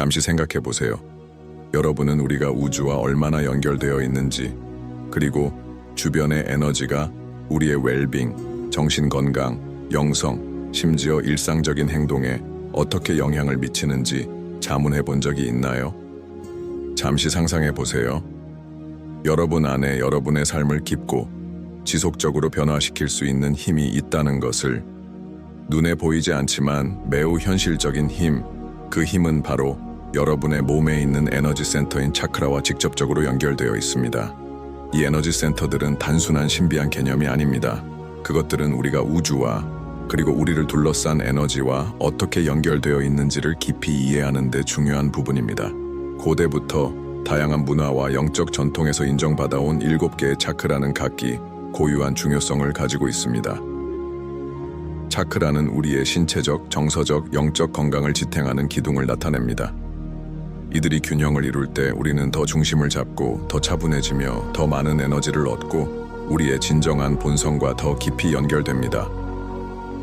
잠시 생각해 보세요. 여러분은 우리가 우주와 얼마나 연결되어 있는지, 그리고 주변의 에너지가 우리의 웰빙, 정신 건강, 영성, 심지어 일상적인 행동에 어떻게 영향을 미치는지 자문해 본 적이 있나요? 잠시 상상해 보세요. 여러분 안에 여러분의 삶을 깊고 지속적으로 변화시킬 수 있는 힘이 있다는 것을 눈에 보이지 않지만 매우 현실적인 힘, 그 힘은 바로 여러분의 몸에 있는 에너지 센터인 차크라와 직접적으로 연결되어 있습니다. 이 에너지 센터들은 단순한 신비한 개념이 아닙니다. 그것들은 우리가 우주와 그리고 우리를 둘러싼 에너지와 어떻게 연결되어 있는지를 깊이 이해하는 데 중요한 부분입니다. 고대부터 다양한 문화와 영적 전통에서 인정받아온 일곱 개의 차크라는 각기 고유한 중요성을 가지고 있습니다. 차크라는 우리의 신체적, 정서적, 영적 건강을 지탱하는 기둥을 나타냅니다. 이들이 균형을 이룰 때 우리는 더 중심을 잡고 더 차분해지며 더 많은 에너지를 얻고 우리의 진정한 본성과 더 깊이 연결됩니다.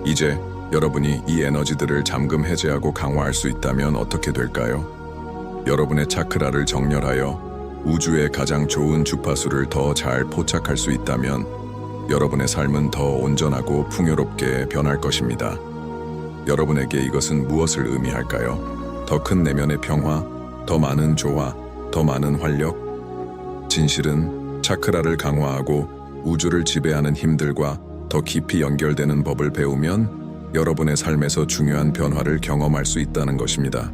이제 여러분이 이 에너지들을 잠금 해제하고 강화할 수 있다면 어떻게 될까요? 여러분의 차크라를 정렬하여 우주의 가장 좋은 주파수를 더 잘 포착할 수 있다면 여러분의 삶은 더 온전하고 풍요롭게 변할 것입니다. 여러분에게 이것은 무엇을 의미할까요? 더 큰 내면의 평화, 더 많은 조화, 더 많은 활력? 진실은 차크라를 강화하고 우주를 지배하는 힘들과 더 깊이 연결되는 법을 배우면 여러분의 삶에서 중요한 변화를 경험할 수 있다는 것입니다.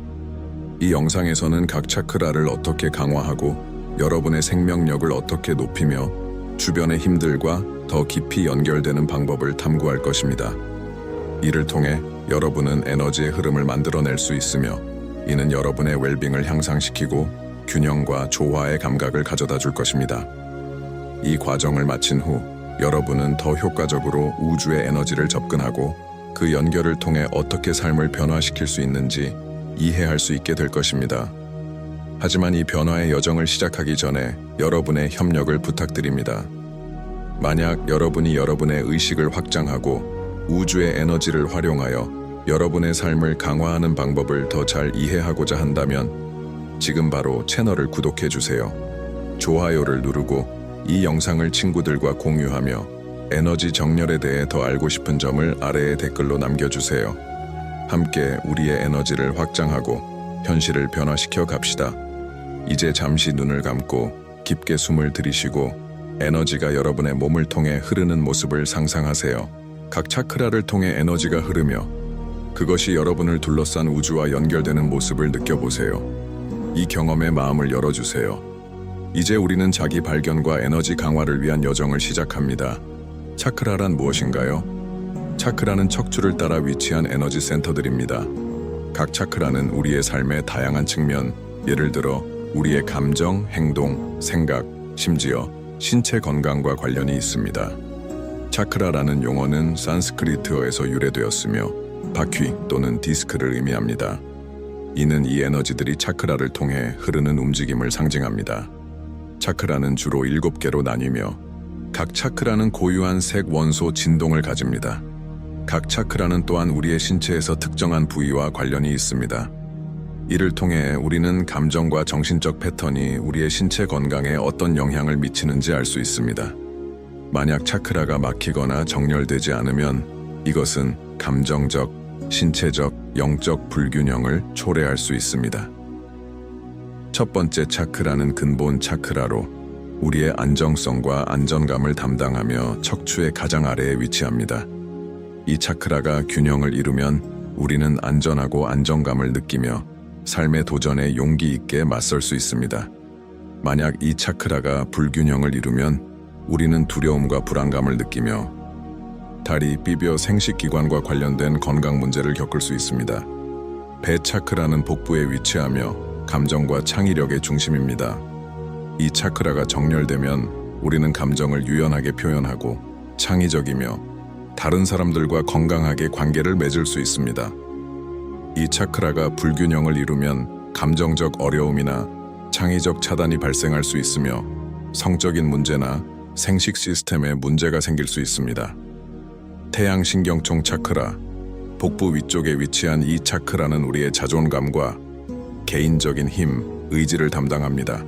이 영상에서는 각 차크라를 어떻게 강화하고 여러분의 생명력을 어떻게 높이며 주변의 힘들과 더 깊이 연결되는 방법을 탐구할 것입니다. 이를 통해 여러분은 에너지의 흐름을 만들어낼 수 있으며 이는 여러분의 웰빙을 향상시키고 균형과 조화의 감각을 가져다 줄 것입니다. 이 과정을 마친 후 여러분은 더 효과적으로 우주의 에너지를 접근하고 그 연결을 통해 어떻게 삶을 변화시킬 수 있는지 이해할 수 있게 될 것입니다. 하지만 이 변화의 여정을 시작하기 전에 여러분의 협력을 부탁드립니다. 만약 여러분이 여러분의 의식을 확장하고 우주의 에너지를 활용하여 여러분의 삶을 강화하는 방법을 더 잘 이해하고자 한다면 지금 바로 채널을 구독해 주세요. 좋아요를 누르고 이 영상을 친구들과 공유하며 에너지 정렬에 대해 더 알고 싶은 점을 아래에 댓글로 남겨주세요. 함께 우리의 에너지를 확장하고 현실을 변화시켜 갑시다. 이제 잠시 눈을 감고 깊게 숨을 들이쉬고 에너지가 여러분의 몸을 통해 흐르는 모습을 상상하세요. 각 차크라를 통해 에너지가 흐르며 그것이 여러분을 둘러싼 우주와 연결되는 모습을 느껴보세요. 이 경험에 마음을 열어주세요. 이제 우리는 자기 발견과 에너지 강화를 위한 여정을 시작합니다. 차크라란 무엇인가요? 차크라는 척추를 따라 위치한 에너지 센터들입니다. 각 차크라는 우리의 삶의 다양한 측면, 예를 들어 우리의 감정, 행동, 생각, 심지어 신체 건강과 관련이 있습니다. 차크라라는 용어는 산스크리트어에서 유래되었으며 바퀴 또는 디스크를 의미합니다. 이는 이 에너지들이 차크라를 통해 흐르는 움직임을 상징합니다. 차크라는 주로 7개로 나뉘며 각 차크라는 고유한 색 원소 진동을 가집니다. 각 차크라는 또한 우리의 신체에서 특정한 부위와 관련이 있습니다. 이를 통해 우리는 감정과 정신적 패턴이 우리의 신체 건강에 어떤 영향을 미치는지 알 수 있습니다. 만약 차크라가 막히거나 정렬되지 않으면 이것은 감정적, 신체적, 영적 불균형을 초래할 수 있습니다. 첫 번째 차크라는 근본 차크라로 우리의 안정성과 안전감을 담당하며 척추의 가장 아래에 위치합니다. 이 차크라가 균형을 이루면 우리는 안전하고 안정감을 느끼며 삶의 도전에 용기 있게 맞설 수 있습니다. 만약 이 차크라가 불균형을 이루면 우리는 두려움과 불안감을 느끼며 다리, 비벼 생식기관과 관련된 건강 문제를 겪을 수 있습니다. 배 차크라는 복부에 위치하며 감정과 창의력의 중심입니다. 이 차크라가 정렬되면 우리는 감정을 유연하게 표현하고 창의적이며 다른 사람들과 건강하게 관계를 맺을 수 있습니다. 이 차크라가 불균형을 이루면 감정적 어려움이나 창의적 차단이 발생할 수 있으며 성적인 문제나 생식 시스템에 문제가 생길 수 있습니다. 태양신경총 차크라, 복부 위쪽에 위치한 이 차크라는 우리의 자존감과 개인적인 힘, 의지를 담당합니다.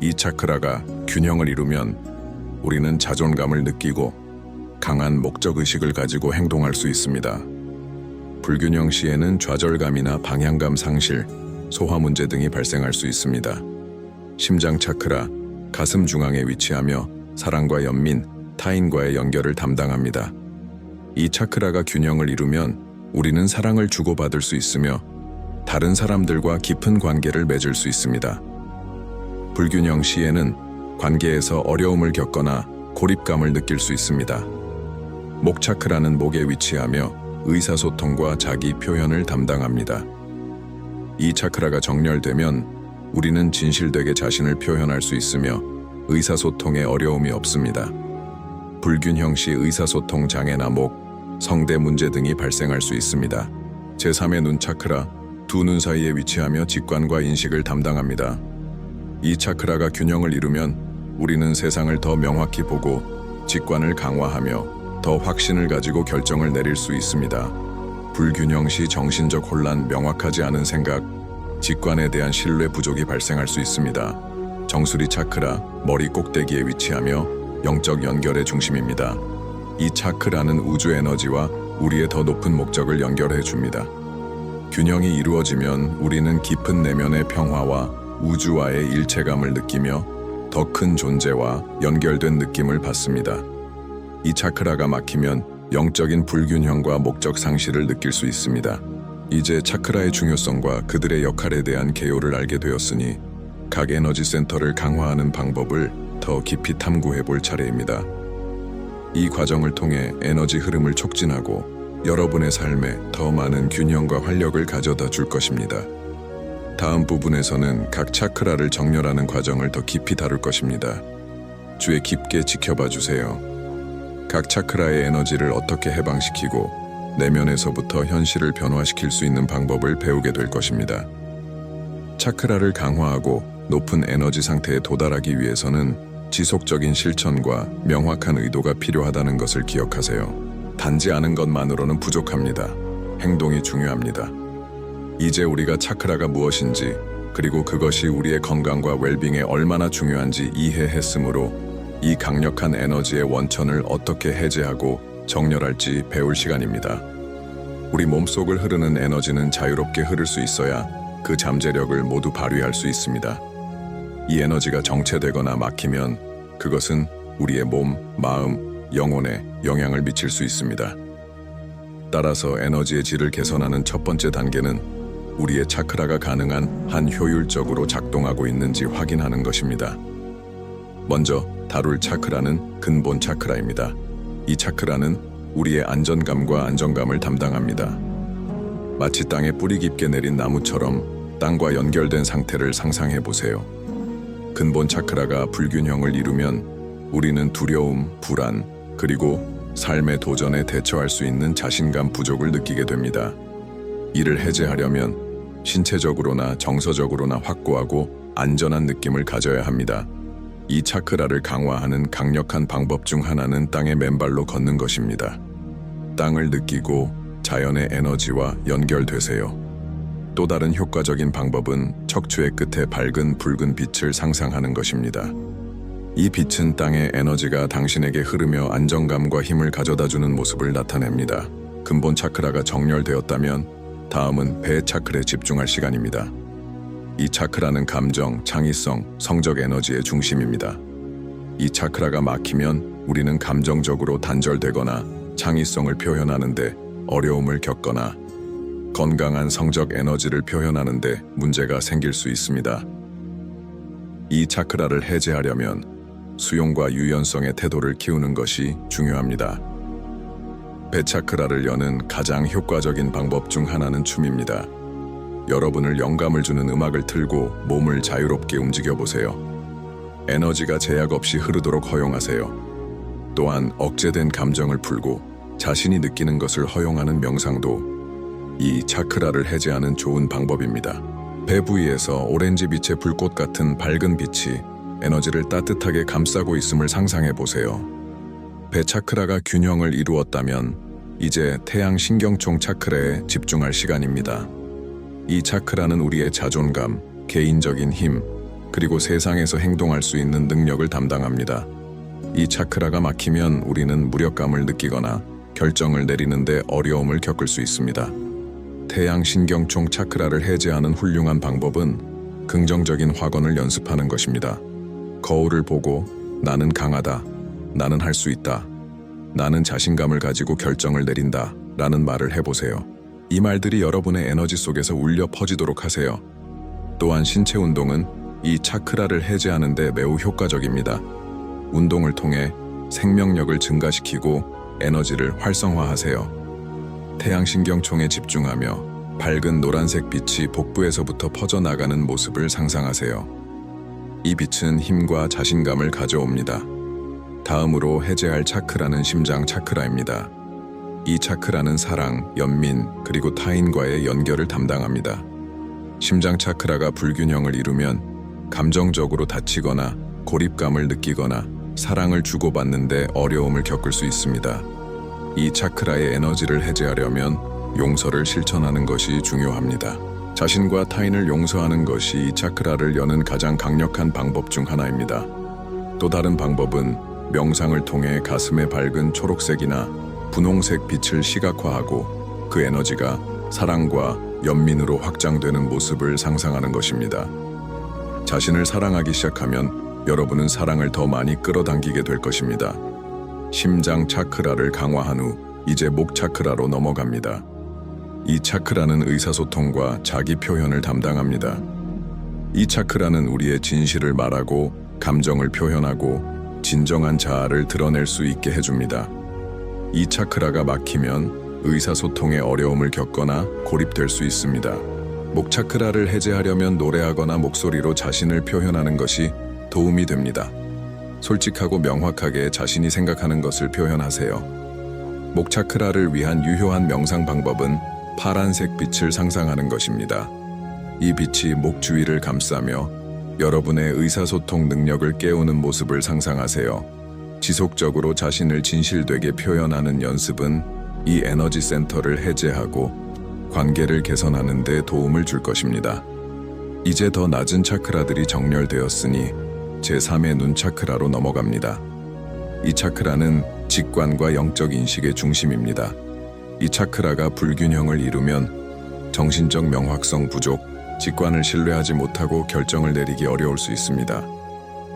이 차크라가 균형을 이루면 우리는 자존감을 느끼고 강한 목적 의식을 가지고 행동할 수 있습니다. 불균형 시에는 좌절감이나 방향감 상실, 소화 문제 등이 발생할 수 있습니다. 심장 차크라, 가슴 중앙에 위치하며 사랑과 연민, 타인과의 연결을 담당합니다. 이 차크라가 균형을 이루면 우리는 사랑을 주고받을 수 있으며 다른 사람들과 깊은 관계를 맺을 수 있습니다. 불균형 시에는 관계에서 어려움을 겪거나 고립감을 느낄 수 있습니다. 목 차크라는 목에 위치하며 의사소통과 자기 표현을 담당합니다. 이 차크라가 정렬되면 우리는 진실되게 자신을 표현할 수 있으며 의사소통에 어려움이 없습니다. 불균형 시 의사소통 장애나 목, 성대 문제 등이 발생할 수 있습니다. 제3의 눈 차크라, 두 눈 사이에 위치하며 직관과 인식을 담당합니다. 이 차크라가 균형을 이루면 우리는 세상을 더 명확히 보고 직관을 강화하며 더 확신을 가지고 결정을 내릴 수 있습니다. 불균형 시 정신적 혼란, 명확하지 않은 생각, 직관에 대한 신뢰 부족이 발생할 수 있습니다. 정수리 차크라, 머리 꼭대기에 위치하며 영적 연결의 중심입니다. 이 차크라는 우주 에너지와 우리의 더 높은 목적을 연결해 줍니다. 균형이 이루어지면 우리는 깊은 내면의 평화와 우주와의 일체감을 느끼며 더 큰 존재와 연결된 느낌을 받습니다. 이 차크라가 막히면 영적인 불균형과 목적 상실을 느낄 수 있습니다. 이제 차크라의 중요성과 그들의 역할에 대한 개요를 알게 되었으니 각 에너지 센터를 강화하는 방법을 더 깊이 탐구해 볼 차례입니다. 이 과정을 통해 에너지 흐름을 촉진하고 여러분의 삶에 더 많은 균형과 활력을 가져다 줄 것입니다. 다음 부분에서는 각 차크라를 정렬하는 과정을 더 깊이 다룰 것입니다. 주의 깊게 지켜봐 주세요. 각 차크라의 에너지를 어떻게 해방시키고 내면에서부터 현실을 변화시킬 수 있는 방법을 배우게 될 것입니다. 차크라를 강화하고 높은 에너지 상태에 도달하기 위해서는 지속적인 실천과 명확한 의도가 필요하다는 것을 기억하세요. 단지 아는 것만으로는 부족합니다. 행동이 중요합니다. 이제 우리가 차크라가 무엇인지 그리고 그것이 우리의 건강과 웰빙에 얼마나 중요한지 이해했으므로 이 강력한 에너지의 원천을 어떻게 해제하고 정렬할지 배울 시간입니다. 우리 몸속을 흐르는 에너지는 자유롭게 흐를 수 있어야 그 잠재력을 모두 발휘할 수 있습니다. 이 에너지가 정체되거나 막히면 그것은 우리의 몸, 마음, 영혼에 영향을 미칠 수 있습니다. 따라서 에너지의 질을 개선하는 첫 번째 단계는 우리의 차크라가 가능한 한 효율적으로 작동하고 있는지 확인하는 것입니다. 먼저 다룰 차크라는 근본 차크라입니다. 이 차크라는 우리의 안전감과 안정감을 담당합니다. 마치 땅에 뿌리 깊게 내린 나무처럼 땅과 연결된 상태를 상상해 보세요. 근본 차크라가 불균형을 이루면 우리는 두려움, 불안, 그리고 삶의 도전에 대처할 수 있는 자신감 부족을 느끼게 됩니다. 이를 해제하려면 신체적으로나 정서적으로나 확고하고 안전한 느낌을 가져야 합니다. 이 차크라를 강화하는 강력한 방법 중 하나는 땅의 맨발로 걷는 것입니다. 땅을 느끼고 자연의 에너지와 연결되세요. 또 다른 효과적인 방법은 척추의 끝에 밝은 붉은 빛을 상상하는 것입니다. 이 빛은 땅의 에너지가 당신에게 흐르며 안정감과 힘을 가져다 주는 모습을 나타냅니다. 근본 차크라가 정렬되었다면 다음은 배 차크에 집중할 시간입니다. 이 차크라는 감정, 창의성, 성적 에너지의 중심입니다. 이 차크라가 막히면 우리는 감정적으로 단절되거나 창의성을 표현하는데 어려움을 겪거나 건강한 성적 에너지를 표현하는데 문제가 생길 수 있습니다. 이 차크라를 해제하려면 수용과 유연성의 태도를 키우는 것이 중요합니다. 배차크라를 여는 가장 효과적인 방법 중 하나는 춤입니다. 여러분을 영감을 주는 음악을 틀고 몸을 자유롭게 움직여 보세요. 에너지가 제약 없이 흐르도록 허용하세요. 또한 억제된 감정을 풀고 자신이 느끼는 것을 허용하는 명상도 이 차크라를 해제하는 좋은 방법입니다. 배 부위에서 오렌지 빛의 불꽃 같은 밝은 빛이 에너지를 따뜻하게 감싸고 있음을 상상해 보세요. 배 차크라가 균형을 이루었다면 이제 태양 신경총 차크라에 집중할 시간입니다. 이 차크라는 우리의 자존감, 개인적인 힘, 그리고 세상에서 행동할 수 있는 능력을 담당합니다. 이 차크라가 막히면 우리는 무력감을 느끼거나 결정을 내리는데 어려움을 겪을 수 있습니다. 태양 신경총 차크라를 해제하는 훌륭한 방법은 긍정적인 확언을 연습하는 것입니다. 거울을 보고 나는 강하다. 나는 할 수 있다. 나는 자신감을 가지고 결정을 내린다. 라는 말을 해보세요. 이 말들이 여러분의 에너지 속에서 울려 퍼지도록 하세요. 또한 신체 운동은 이 차크라를 해제하는데 매우 효과적입니다. 운동을 통해 생명력을 증가시키고 에너지를 활성화하세요. 태양신경총에 집중하며 밝은 노란색 빛이 복부에서부터 퍼져나가는 모습을 상상하세요. 이 빛은 힘과 자신감을 가져옵니다. 다음으로 해제할 차크라는 심장 차크라입니다. 이 차크라는 사랑, 연민, 그리고 타인과의 연결을 담당합니다. 심장 차크라가 불균형을 이루면 감정적으로 다치거나 고립감을 느끼거나 사랑을 주고받는데 어려움을 겪을 수 있습니다. 이 차크라의 에너지를 해제하려면 용서를 실천하는 것이 중요합니다. 자신과 타인을 용서하는 것이 이 차크라를 여는 가장 강력한 방법 중 하나입니다. 또 다른 방법은 명상을 통해 가슴의 밝은 초록색이나 분홍색 빛을 시각화하고 그 에너지가 사랑과 연민으로 확장되는 모습을 상상하는 것입니다. 자신을 사랑하기 시작하면 여러분은 사랑을 더 많이 끌어당기게 될 것입니다. 심장 차크라를 강화한 후 이제 목 차크라로 넘어갑니다. 이 차크라는 의사소통과 자기 표현을 담당합니다. 이 차크라는 우리의 진실을 말하고 감정을 표현하고 진정한 자아를 드러낼 수 있게 해줍니다. 이 차크라가 막히면 의사소통에 어려움을 겪거나 고립될 수 있습니다. 목 차크라를 해제하려면 노래하거나 목소리로 자신을 표현하는 것이 도움이 됩니다. 솔직하고 명확하게 자신이 생각하는 것을 표현하세요. 목 차크라를 위한 유효한 명상 방법은 파란색 빛을 상상하는 것입니다. 이 빛이 목 주위를 감싸며 여러분의 의사소통 능력을 깨우는 모습을 상상하세요. 지속적으로 자신을 진실되게 표현하는 연습은 이 에너지 센터를 해제하고 관계를 개선하는 데 도움을 줄 것입니다. 이제 더 낮은 차크라들이 정렬되었으니 제3의 눈 차크라로 넘어갑니다. 이 차크라는 직관과 영적 인식의 중심입니다. 이 차크라가 불균형을 이루면 정신적 명확성 부족, 직관을 신뢰하지 못하고 결정을 내리기 어려울 수 있습니다.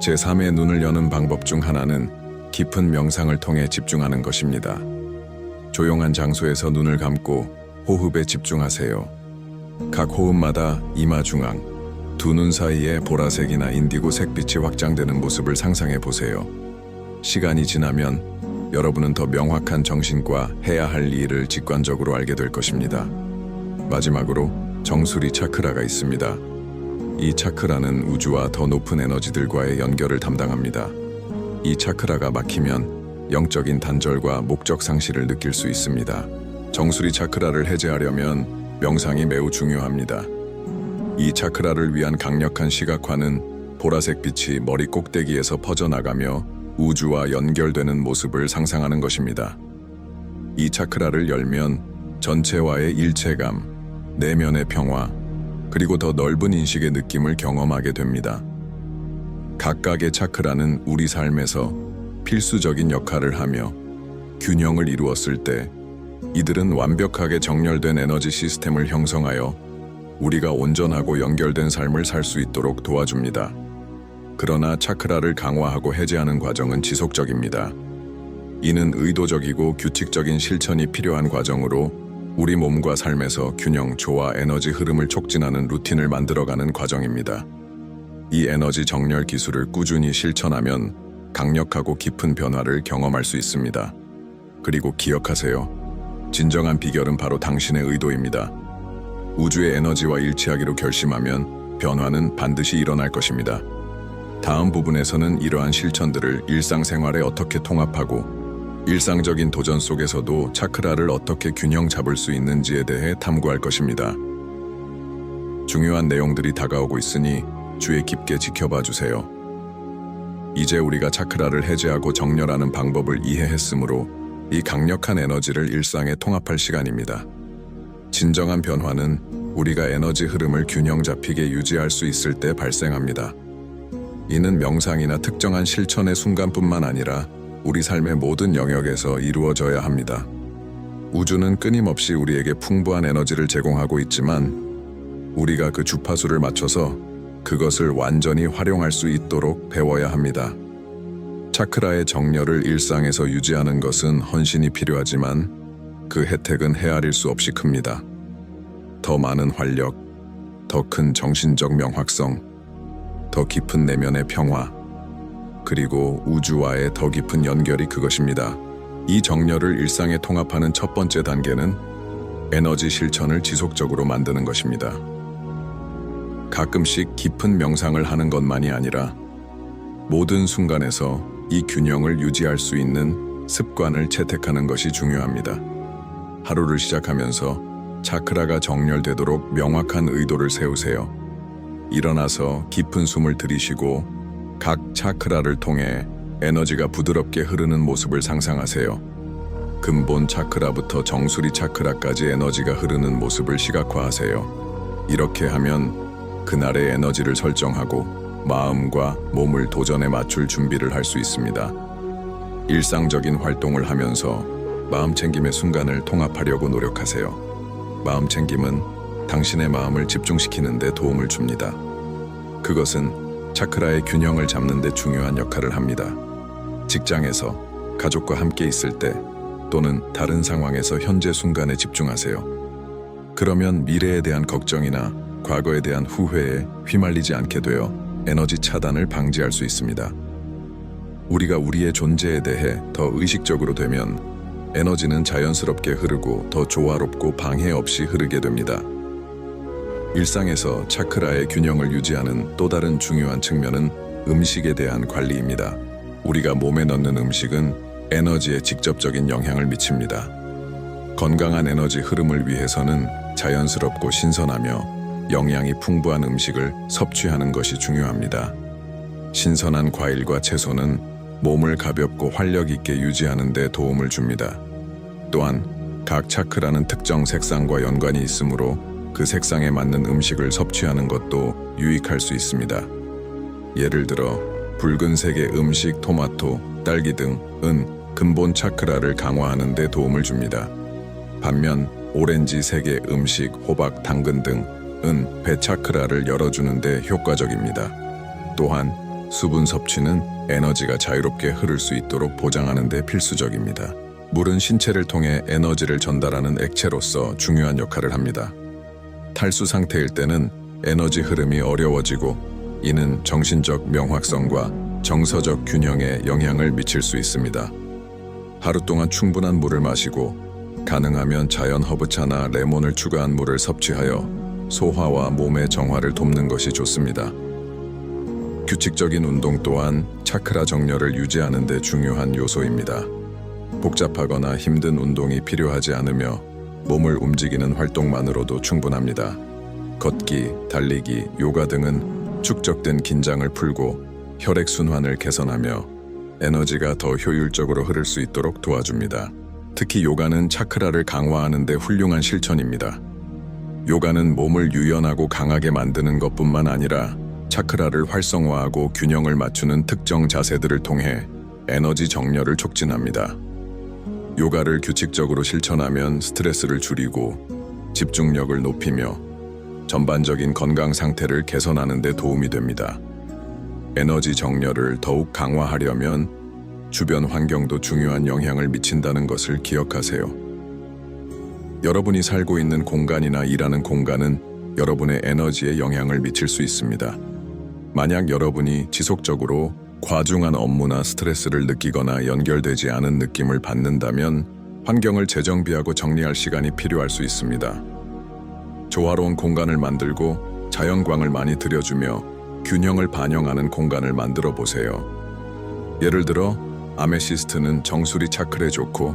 제3의 눈을 여는 방법 중 하나는 깊은 명상을 통해 집중하는 것입니다. 조용한 장소에서 눈을 감고 호흡에 집중하세요. 각 호흡마다 이마 중앙, 두 눈 사이에 보라색이나 인디고 색빛이 확장되는 모습을 상상해 보세요. 시간이 지나면 여러분은 더 명확한 정신과 해야 할 일을 직관적으로 알게 될 것입니다. 마지막으로 정수리 차크라가 있습니다. 이 차크라는 우주와 더 높은 에너지들과의 연결을 담당합니다. 이 차크라가 막히면 영적인 단절과 목적 상실을 느낄 수 있습니다. 정수리 차크라를 해제하려면 명상이 매우 중요합니다. 이 차크라를 위한 강력한 시각화는 보라색 빛이 머리 꼭대기에서 퍼져나가며 우주와 연결되는 모습을 상상하는 것입니다. 이 차크라를 열면 전체와의 일체감, 내면의 평화, 그리고 더 넓은 인식의 느낌을 경험하게 됩니다. 각각의 차크라는 우리 삶에서 필수적인 역할을 하며 균형을 이루었을 때 이들은 완벽하게 정렬된 에너지 시스템을 형성하여 우리가 온전하고 연결된 삶을 살 수 있도록 도와줍니다. 그러나 차크라를 강화하고 해제하는 과정은 지속적입니다. 이는 의도적이고 규칙적인 실천이 필요한 과정으로 우리 몸과 삶에서 균형, 조화, 에너지 흐름을 촉진하는 루틴을 만들어가는 과정입니다. 이 에너지 정렬 기술을 꾸준히 실천하면 강력하고 깊은 변화를 경험할 수 있습니다. 그리고 기억하세요. 진정한 비결은 바로 당신의 의도입니다. 우주의 에너지와 일치하기로 결심하면 변화는 반드시 일어날 것입니다. 다음 부분에서는 이러한 실천들을 일상생활에 어떻게 통합하고 일상적인 도전 속에서도 차크라를 어떻게 균형 잡을 수 있는지에 대해 탐구할 것입니다. 중요한 내용들이 다가오고 있으니 주의 깊게 지켜봐 주세요. 이제 우리가 차크라를 해제하고 정렬하는 방법을 이해했으므로 이 강력한 에너지를 일상에 통합할 시간입니다. 진정한 변화는 우리가 에너지 흐름을 균형 잡히게 유지할 수 있을 때 발생합니다. 이는 명상이나 특정한 실천의 순간뿐만 아니라 우리 삶의 모든 영역에서 이루어져야 합니다. 우주는 끊임없이 우리에게 풍부한 에너지를 제공하고 있지만 우리가 그 주파수를 맞춰서 그것을 완전히 활용할 수 있도록 배워야 합니다. 차크라의 정렬을 일상에서 유지하는 것은 헌신이 필요하지만 그 혜택은 헤아릴 수 없이 큽니다. 더 많은 활력, 더 큰 정신적 명확성, 더 깊은 내면의 평화, 그리고 우주와의 더 깊은 연결이 그것입니다. 이 정렬을 일상에 통합하는 첫 번째 단계는 에너지 실천을 지속적으로 만드는 것입니다. 가끔씩 깊은 명상을 하는 것만이 아니라 모든 순간에서 이 균형을 유지할 수 있는 습관을 채택하는 것이 중요합니다. 하루를 시작하면서 차크라가 정렬되도록 명확한 의도를 세우세요. 일어나서 깊은 숨을 들이쉬고 각 차크라를 통해 에너지가 부드럽게 흐르는 모습을 상상하세요. 근본 차크라부터 정수리 차크라까지 에너지가 흐르는 모습을 시각화하세요. 이렇게 하면 그날의 에너지를 설정하고 마음과 몸을 도전에 맞출 준비를 할 수 있습니다. 일상적인 활동을 하면서 마음 챙김의 순간을 통합하려고 노력하세요. 마음 챙김은 당신의 마음을 집중시키는 데 도움을 줍니다. 그것은 차크라의 균형을 잡는 데 중요한 역할을 합니다. 직장에서 가족과 함께 있을 때 또는 다른 상황에서 현재 순간에 집중하세요. 그러면 미래에 대한 걱정이나 과거에 대한 후회에 휘말리지 않게 되어 에너지 차단을 방지할 수 있습니다. 우리가 우리의 존재에 대해 더 의식적으로 되면 에너지는 자연스럽게 흐르고 더 조화롭고 방해 없이 흐르게 됩니다. 일상에서 차크라의 균형을 유지하는 또 다른 중요한 측면은 음식에 대한 관리입니다. 우리가 몸에 넣는 음식은 에너지에 직접적인 영향을 미칩니다. 건강한 에너지 흐름을 위해서는 자연스럽고 신선하며 영양이 풍부한 음식을 섭취하는 것이 중요합니다. 신선한 과일과 채소는 몸을 가볍고 활력 있게 유지하는 데 도움을 줍니다. 또한 각 차크라는 특정 색상과 연관이 있으므로 그 색상에 맞는 음식을 섭취하는 것도 유익할 수 있습니다. 예를 들어 붉은색의 음식, 토마토, 딸기 등 은 근본 차크라를 강화하는 데 도움을 줍니다. 반면 오렌지색의 음식, 호박, 당근 등 은 배 차크라를 열어주는 데 효과적입니다. 또한 수분 섭취는 에너지가 자유롭게 흐를 수 있도록 보장하는 데 필수적입니다. 물은 신체를 통해 에너지를 전달하는 액체로서 중요한 역할을 합니다. 탈수 상태일 때는 에너지 흐름이 어려워지고 이는 정신적 명확성과 정서적 균형에 영향을 미칠 수 있습니다. 하루 동안 충분한 물을 마시고 가능하면 자연 허브차나 레몬을 추가한 물을 섭취하여 소화와 몸의 정화를 돕는 것이 좋습니다. 규칙적인 운동 또한 차크라 정렬을 유지하는 데 중요한 요소입니다. 복잡하거나 힘든 운동이 필요하지 않으며 몸을 움직이는 활동만으로도 충분합니다. 걷기, 달리기, 요가 등은 축적된 긴장을 풀고 혈액순환을 개선하며 에너지가 더 효율적으로 흐를 수 있도록 도와줍니다. 특히 요가는 차크라를 강화하는 데 훌륭한 실천입니다. 요가는 몸을 유연하고 강하게 만드는 것뿐만 아니라 차크라를 활성화하고 균형을 맞추는 특정 자세들을 통해 에너지 정렬을 촉진합니다. 요가를 규칙적으로 실천하면 스트레스를 줄이고 집중력을 높이며 전반적인 건강 상태를 개선하는 데 도움이 됩니다. 에너지 정렬을 더욱 강화하려면 주변 환경도 중요한 영향을 미친다는 것을 기억하세요. 여러분이 살고 있는 공간이나 일하는 공간은 여러분의 에너지에 영향을 미칠 수 있습니다. 만약 여러분이 지속적으로 과중한 업무나 스트레스를 느끼거나 연결되지 않은 느낌을 받는다면 환경을 재정비하고 정리할 시간이 필요할 수 있습니다. 조화로운 공간을 만들고 자연광을 많이 들여주며 균형을 반영하는 공간을 만들어 보세요. 예를 들어 아메시스트는 정수리 차크에 좋고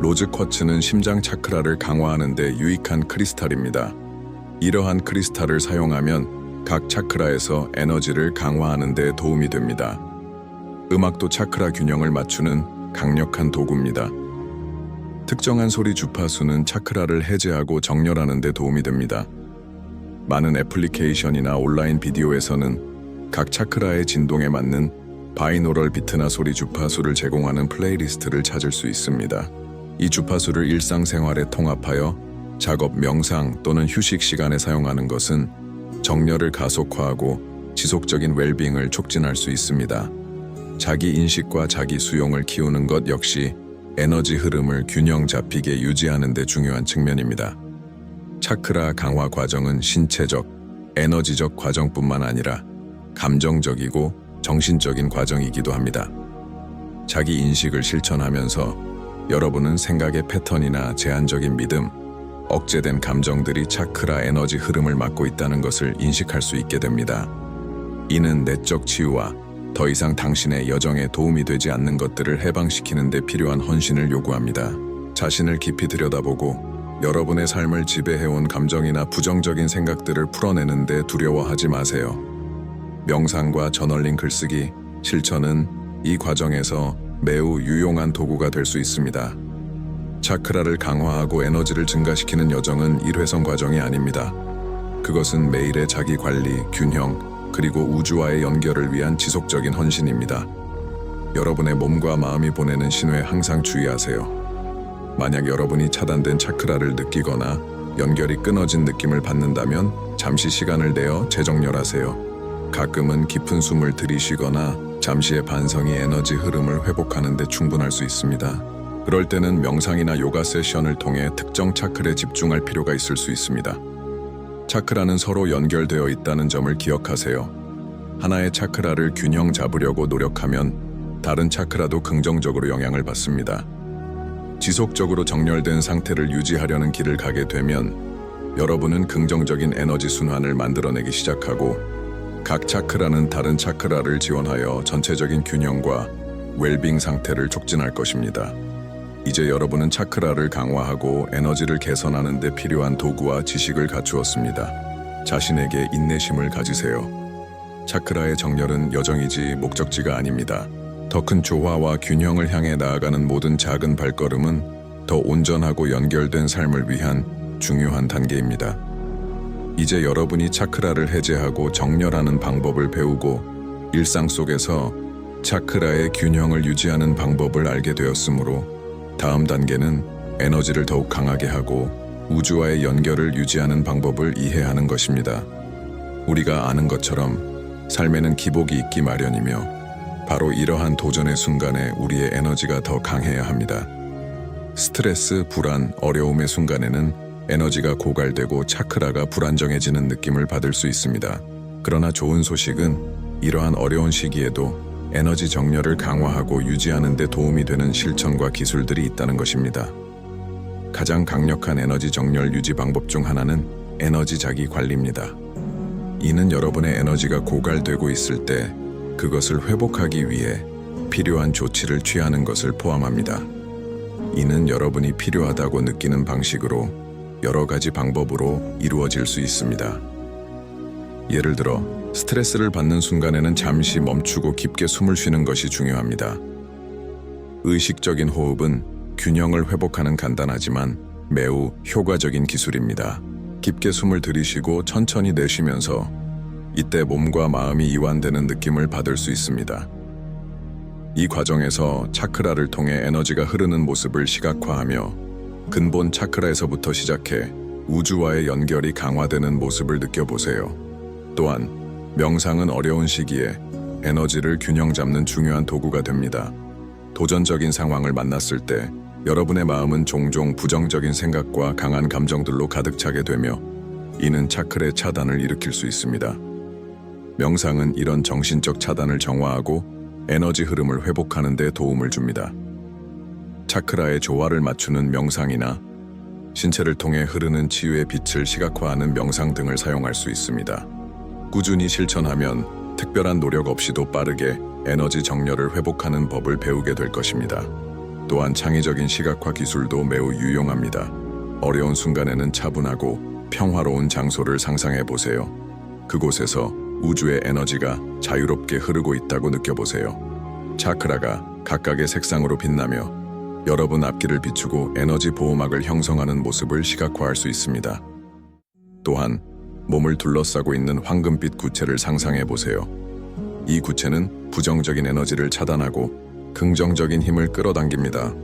로즈 쿼츠는 심장 차크라를 강화하는 데 유익한 크리스탈입니다. 이러한 크리스탈을 사용하면 각 차크라에서 에너지를 강화하는 데 도움이 됩니다. 음악도 차크라 균형을 맞추는 강력한 도구입니다. 특정한 소리 주파수는 차크라를 해제하고 정렬하는 데 도움이 됩니다. 많은 애플리케이션이나 온라인 비디오에서는 각 차크라의 진동에 맞는 바이노럴 비트나 소리 주파수를 제공하는 플레이리스트를 찾을 수 있습니다. 이 주파수를 일상생활에 통합하여 작업, 명상 또는 휴식 시간에 사용하는 것은 정렬을 가속화하고 지속적인 웰빙을 촉진할 수 있습니다. 자기 인식과 자기 수용을 키우는 것 역시 에너지 흐름을 균형 잡히게 유지하는 데 중요한 측면입니다. 차크라 강화 과정은 신체적, 에너지적 과정뿐만 아니라 감정적이고 정신적인 과정이기도 합니다. 자기 인식을 실천하면서 여러분은 생각의 패턴이나 제한적인 믿음, 억제된 감정들이 차크라 에너지 흐름을 막고 있다는 것을 인식할 수 있게 됩니다. 이는 내적 치유와 더 이상 당신의 여정에 도움이 되지 않는 것들을 해방시키는 데 필요한 헌신을 요구합니다. 자신을 깊이 들여다보고 여러분의 삶을 지배해온 감정이나 부정적인 생각들을 풀어내는데 두려워하지 마세요. 명상과 저널링 글쓰기, 실천은 이 과정에서 매우 유용한 도구가 될 수 있습니다. 차크라를 강화하고 에너지를 증가시키는 여정은 일회성 과정이 아닙니다. 그것은 매일의 자기 관리, 균형, 그리고 우주와의 연결을 위한 지속적인 헌신입니다. 여러분의 몸과 마음이 보내는 신호에 항상 주의하세요. 만약 여러분이 차단된 차크라를 느끼거나 연결이 끊어진 느낌을 받는다면 잠시 시간을 내어 재정렬하세요. 가끔은 깊은 숨을 들이쉬거나 잠시의 반성이 에너지 흐름을 회복하는 데 충분할 수 있습니다. 그럴 때는 명상이나 요가 세션을 통해 특정 차크에 집중할 필요가 있을 수 있습니다. 차크라는 서로 연결되어 있다는 점을 기억하세요. 하나의 차크라를 균형 잡으려고 노력하면 다른 차크라도 긍정적으로 영향을 받습니다. 지속적으로 정렬된 상태를 유지하려는 길을 가게 되면 여러분은 긍정적인 에너지 순환을 만들어내기 시작하고 각 차크라는 다른 차크라를 지원하여 전체적인 균형과 웰빙 상태를 촉진할 것입니다. 이제 여러분은 차크라를 강화하고 에너지를 개선하는 데 필요한 도구와 지식을 갖추었습니다. 자신에게 인내심을 가지세요. 차크라의 정렬은 여정이지 목적지가 아닙니다. 더 큰 조화와 균형을 향해 나아가는 모든 작은 발걸음은 더 온전하고 연결된 삶을 위한 중요한 단계입니다. 이제 여러분이 차크라를 해제하고 정렬하는 방법을 배우고 일상 속에서 차크라의 균형을 유지하는 방법을 알게 되었으므로 다음 단계는 에너지를 더욱 강하게 하고 우주와의 연결을 유지하는 방법을 이해하는 것입니다. 우리가 아는 것처럼 삶에는 기복이 있기 마련이며 바로 이러한 도전의 순간에 우리의 에너지가 더 강해야 합니다. 스트레스, 불안, 어려움의 순간에는 에너지가 고갈되고 차크라가 불안정해지는 느낌을 받을 수 있습니다. 그러나 좋은 소식은 이러한 어려운 시기에도 에너지 정렬을 강화하고 유지하는 데 도움이 되는 실천과 기술들이 있다는 것입니다. 가장 강력한 에너지 정렬 유지 방법 중 하나는 에너지 자기 관리입니다. 이는 여러분의 에너지가 고갈되고 있을 때 그것을 회복하기 위해 필요한 조치를 취하는 것을 포함합니다. 이는 여러분이 필요하다고 느끼는 방식으로 여러 가지 방법으로 이루어질 수 있습니다. 예를 들어, 스트레스를 받는 순간에는 잠시 멈추고 깊게 숨을 쉬는 것이 중요합니다. 의식적인 호흡은 균형을 회복하는 간단하지만 매우 효과적인 기술입니다. 깊게 숨을 들이쉬고 천천히 내쉬면서 이때 몸과 마음이 이완되는 느낌을 받을 수 있습니다. 이 과정에서 차크라를 통해 에너지가 흐르는 모습을 시각화하며 근본 차크라에서부터 시작해 우주와의 연결이 강화되는 모습을 느껴보세요. 또한 명상은 어려운 시기에 에너지를 균형 잡는 중요한 도구가 됩니다. 도전적인 상황을 만났을 때 여러분의 마음은 종종 부정적인 생각과 강한 감정들로 가득 차게 되며 이는 차크의 차단을 일으킬 수 있습니다. 명상은 이런 정신적 차단을 정화하고 에너지 흐름을 회복하는 데 도움을 줍니다. 차크라의 조화를 맞추는 명상이나 신체를 통해 흐르는 치유의 빛을 시각화하는 명상 등을 사용할 수 있습니다. 꾸준히 실천하면 특별한 노력 없이도 빠르게 에너지 정렬을 회복하는 법을 배우게 될 것입니다. 또한 창의적인 시각화 기술도 매우 유용합니다. 어려운 순간에는 차분하고 평화로운 장소를 상상해 보세요. 그곳에서 우주의 에너지가 자유롭게 흐르고 있다고 느껴보세요. 차크라가 각각의 색상으로 빛나며 여러분 앞길을 비추고 에너지 보호막을 형성하는 모습을 시각화할 수 있습니다. 또한 몸을 둘러싸고 있는 황금빛 구체를 상상해 보세요. 이 구체는 부정적인 에너지를 차단하고 긍정적인 힘을 끌어당깁니다.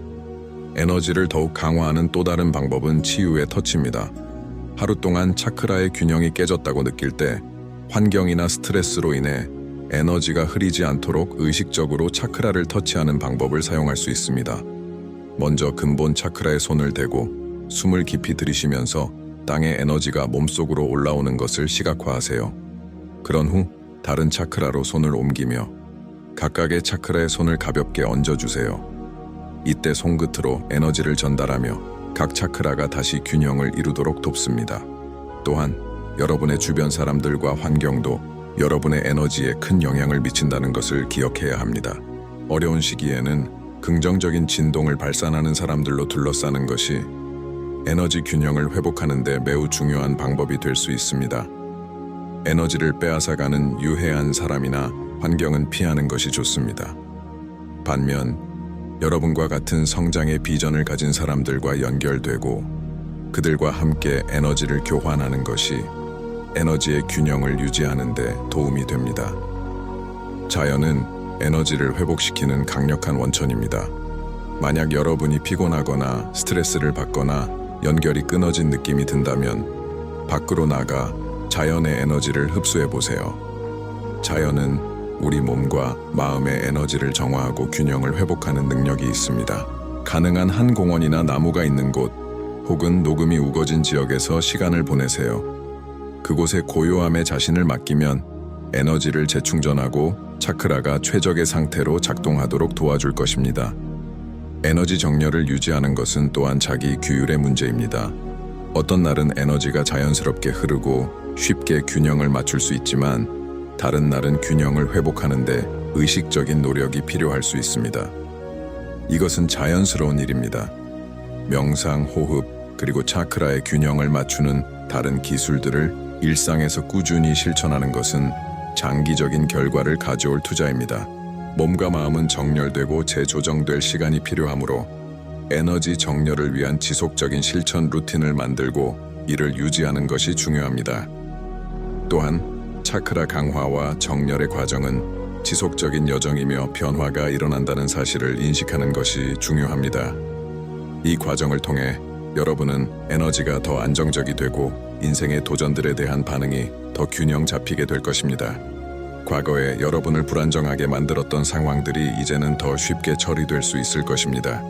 에너지를 더욱 강화하는 또 다른 방법은 치유의 터치입니다. 하루 동안 차크라의 균형이 깨졌다고 느낄 때 환경이나 스트레스로 인해 에너지가 흐리지 않도록 의식적으로 차크라를 터치하는 방법을 사용할 수 있습니다. 먼저 근본 차크라에 손을 대고 숨을 깊이 들이쉬면서 땅의 에너지가 몸속으로 올라오는 것을 시각화하세요. 그런 후 다른 차크라로 손을 옮기며 각각의 차크라에 손을 가볍게 얹어주세요. 이때 손끝으로 에너지를 전달하며 각 차크라가 다시 균형을 이루도록 돕습니다. 또한 여러분의 주변 사람들과 환경도 여러분의 에너지에 큰 영향을 미친다는 것을 기억해야 합니다. 어려운 시기에는 긍정적인 진동을 발산하는 사람들로 둘러싸는 것이 에너지 균형을 회복하는 데 매우 중요한 방법이 될 수 있습니다. 에너지를 빼앗아가는 유해한 사람이나 환경은 피하는 것이 좋습니다. 반면 여러분과 같은 성장의 비전을 가진 사람들과 연결되고 그들과 함께 에너지를 교환하는 것이 에너지의 균형을 유지하는 데 도움이 됩니다. 자연은 에너지를 회복시키는 강력한 원천입니다. 만약 여러분이 피곤하거나 스트레스를 받거나 연결이 끊어진 느낌이 든다면 밖으로 나가 자연의 에너지를 흡수해 보세요. 자연은 우리 몸과 마음의 에너지를 정화하고 균형을 회복하는 능력이 있습니다. 가능한 한 공원이나 나무가 있는 곳 혹은 녹음이 우거진 지역에서 시간을 보내세요. 그곳의 고요함에 자신을 맡기면 에너지를 재충전하고 차크라가 최적의 상태로 작동하도록 도와줄 것입니다. 에너지 정렬을 유지하는 것은 또한 자기 규율의 문제입니다. 어떤 날은 에너지가 자연스럽게 흐르고 쉽게 균형을 맞출 수 있지만 다른 날은 균형을 회복하는데 의식적인 노력이 필요할 수 있습니다. 이것은 자연스러운 일입니다. 명상, 호흡, 그리고 차크라의 균형을 맞추는 다른 기술들을 일상에서 꾸준히 실천하는 것은 장기적인 결과를 가져올 투자입니다. 몸과 마음은 정렬되고 재조정될 시간이 필요하므로 에너지 정렬을 위한 지속적인 실천 루틴을 만들고 이를 유지하는 것이 중요합니다. 또한 차크라 강화와 정렬의 과정은 지속적인 여정이며 변화가 일어난다는 사실을 인식하는 것이 중요합니다. 이 과정을 통해 여러분은 에너지가 더 안정적이 되고 인생의 도전들에 대한 반응이 더 균형 잡히게 될 것입니다. 과거에 여러분을 불안정하게 만들었던 상황들이 이제는 더 쉽게 처리될 수 있을 것입니다.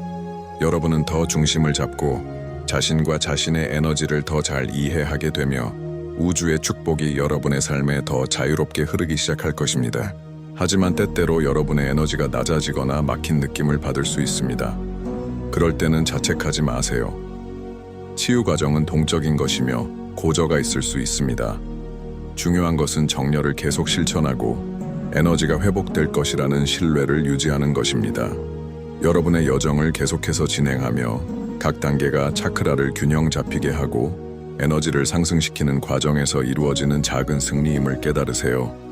여러분은 더 중심을 잡고 자신과 자신의 에너지를 더 잘 이해하게 되며 우주의 축복이 여러분의 삶에 더 자유롭게 흐르기 시작할 것입니다. 하지만 때때로 여러분의 에너지가 낮아지거나 막힌 느낌을 받을 수 있습니다. 그럴 때는 자책하지 마세요. 치유 과정은 동적인 것이며 고저가 있을 수 있습니다. 중요한 것은 정렬을 계속 실천하고 에너지가 회복될 것이라는 신뢰를 유지하는 것입니다. 여러분의 여정을 계속해서 진행하며 각 단계가 차크라를 균형 잡히게 하고 에너지를 상승시키는 과정에서 이루어지는 작은 승리임을 깨달으세요.